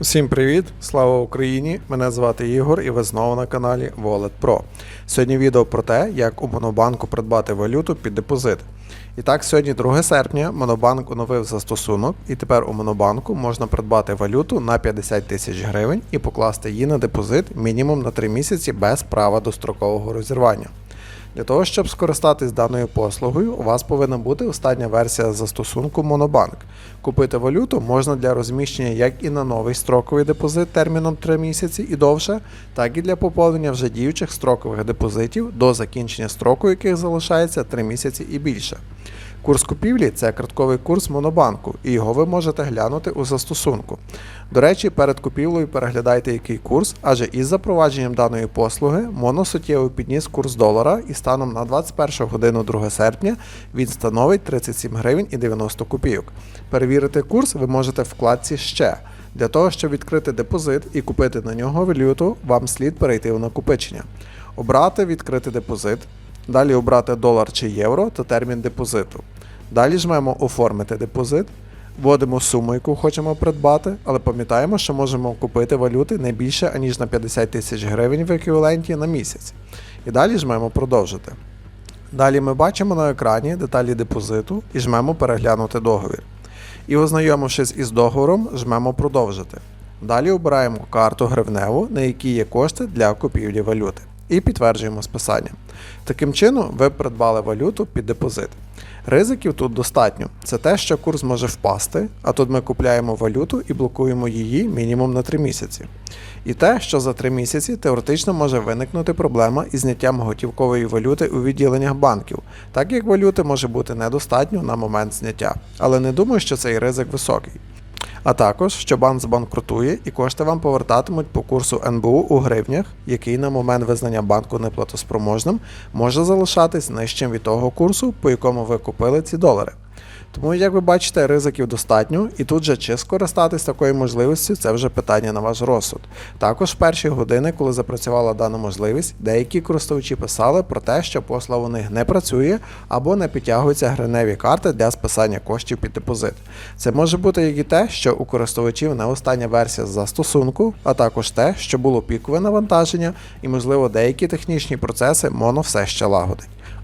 Всім привіт! Слава Україні! Мене звати Ігор і ви знову на каналі Wallet Pro. Сьогодні відео про те, як у Монобанку придбати валюту під депозит. І так, сьогодні 2 серпня Монобанк оновив застосунок, і тепер у Монобанку можна придбати валюту на 50 тисяч гривень і покласти її на депозит мінімум на 3 місяці без права дострокового розірвання. Для того, щоб скористатись даною послугою, у вас повинна бути остання версія застосунку Монобанк. Купити валюту можна для розміщення як і на новий строковий депозит терміном 3 місяці і довше, так і для поповнення вже діючих строкових депозитів до закінчення строку, яких залишається 3 місяці і більше. Курс купівлі це картковий курс Монобанку, і його ви можете глянути у застосунку. До речі, перед купівлею переглядайте який курс, адже із запровадженням даної послуги Моно суттєво підніс курс долара і станом на 21 годину 2 серпня він становить 37 гривень і 90 копійок. Перевірити курс ви можете в вкладці Ще. Для того, щоб відкрити депозит і купити на нього валюту, вам слід перейти в накопичення. Обрати відкрити депозит. Далі обрати долар чи євро та термін депозиту. Далі жмемо Оформити депозит, вводимо суму, яку хочемо придбати, але пам'ятаємо, що можемо купити валюти не більше аніж на 50 тисяч гривень в еквіваленті на місяць. І далі жмемо Продовжити. Далі ми бачимо на екрані деталі депозиту і жмемо Переглянути договір. І ознайомившись із договором, жмемо Продовжити. Далі обираємо карту гривневу, на якій є кошти для купівлі валюти. І підтверджуємо списання. Таким чином, ви придбали валюту під депозит. Ризиків тут достатньо. Це те, що курс може впасти, а тут ми купляємо валюту і блокуємо її мінімум на 3 місяці. І те, що за 3 місяці теоретично може виникнути проблема із зняттям готівкової валюти у відділеннях банків, так як валюти може бути недостатньо на момент зняття. Але не думаю, що цей ризик високий. А також, що банк збанкрутує і кошти вам повертатимуть по курсу НБУ у гривнях, який на момент визнання банку неплатоспроможним може залишатись нижчим від того курсу, по якому ви купили ці долари. Тому, як ви бачите, ризиків достатньо, і тут же чи скористатись такою можливістю, це вже питання на ваш розсуд. Також в перші години, коли запрацювала дана можливість, деякі користувачі писали про те, що послуга у них не працює або не підтягуються гривневі карти для списання коштів під депозит. Це може бути як і те, що у користувачів не остання версія застосунку, а також те, що було пікове навантаження, і, можливо, деякі технічні процеси моно все ще лагодить.